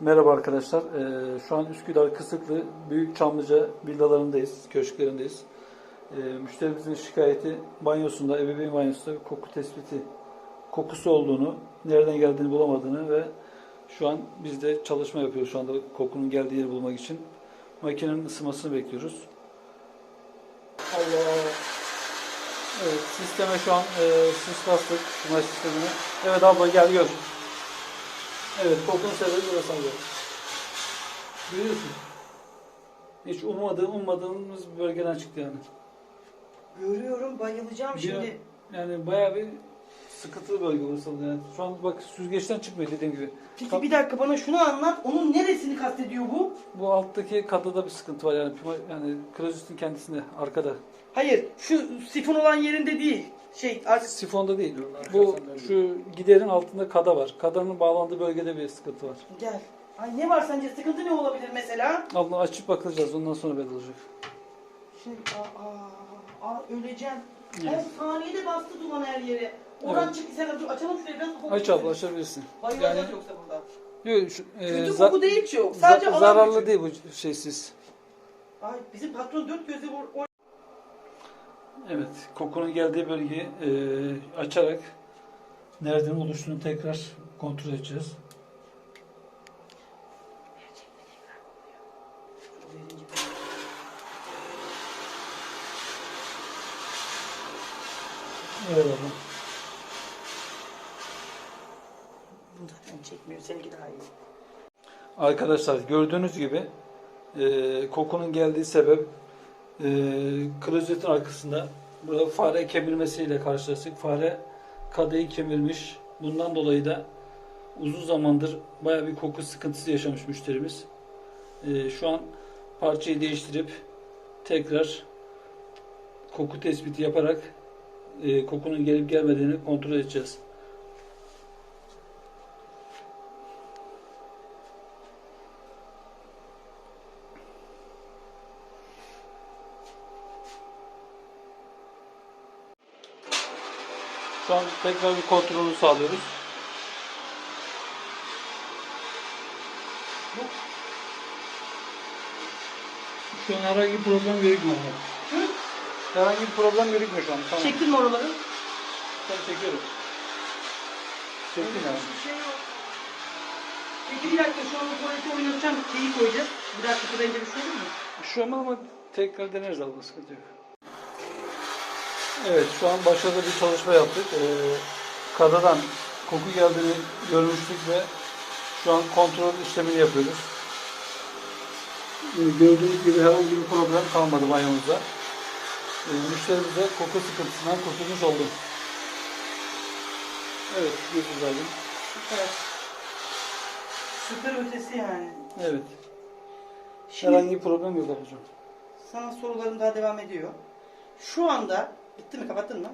Merhaba arkadaşlar. Ee, şu an Üsküdar Kısıklı Büyük Çamlıca villalarındayız, köşklerindeyiz. Ee, müşterimizin şikayeti banyosunda, ebeveyn banyosunda koku tespiti, kokusu olduğunu, nereden geldiğini bulamadığını ve şu an biz de çalışma yapıyoruz şu anda kokunun geldiği yeri bulmak için. Makinenin ısınmasını bekliyoruz. Allah Evet, sisteme şu an e, sis bastık, şuna sistemine. Evet abla gel gör. Evet, kokunun sebebi burası abi. Görüyorsun. Hiç ummadığım, ummadığımız bir bölgeden çıktı yani. Görüyorum bayılacağım Bir- şimdi. Yani bayağı bir sıkıntılı bölge burası yani. Şu an bak süzgeçten çıkmıyor dediğim gibi. Peki bir dakika bana şunu anlat. Onun neresini kastediyor bu? Bu alttaki katta bir sıkıntı var yani. Pima- Yani klozüstün kendisinde, arkada. Hayır şu sifon olan yerinde değil. Şey artık Sifonda değil. Bu şu giderin altında kada var. Kadanın bağlandığı bölgede bir sıkıntı var. gel. Ay ne var sence sıkıntı ne olabilir mesela? Abla açıp bakacağız ondan sonra belli olacak. Şimdi aa, aa öleceğim. Evet. Saniyede bastı duman her yere. Oradan Evet. çık sen dur açalım şurayı biraz kapatalım. Aç abla açabilirsin. Bayılacağız Yani yoksa burada. yok, şu, e, Kötü za- koku değil ki. Sadece za- alan zararlı değil bu şeysiz. Ay bizim patron dört gözle vur. o- Evet, kokunun geldiği bölgeyi e, açarak nereden oluştuğunu tekrar kontrol edeceğiz. Evet. Bunu zaten çekmiyor. Seninki daha iyi. Arkadaşlar gördüğünüz gibi e, kokunun geldiği sebep e, klozetin arkasında burada fare kemirmesiyle karşılaştık. Fare kadayı kemirmiş. Bundan dolayı da uzun zamandır baya bir koku sıkıntısı yaşamış müşterimiz. E, şu an parçayı değiştirip tekrar koku tespiti yaparak e, kokunun gelip gelmediğini kontrol edeceğiz. Şu an tekrar bir kontrolünü sağlıyoruz. Şu an herhangi bir problem gözükmüyor. Herhangi bir problem gözükmüyor şu an. Tamam. Çektin mi oraları? Ben çekiyorum. Çektim yani. Bir şey yok. Peki bir dakika şu an bu tuvaleti oynatacağım. Şeyi koyacağız. Bir dakika bence bir şey olur mu? Şu an ama tekrar deneriz abla sıkıntı yok. Evet şu an başarılı bir çalışma yaptık. Ee, kadadan koku geldiğini görmüştük ve şu an kontrol işlemini yapıyoruz. Ee, gördüğünüz gibi herhangi bir problem kalmadı banyomuzda. Ee, müşterimiz de koku sıkıntısından kurtulmuş oldu. Evet, aydın. Süper. Süper ötesi yani. Evet, Şimdi herhangi bir problem yok ablacığım. sana sorularım daha devam ediyor. Şu anda bitti mi kapattın mı?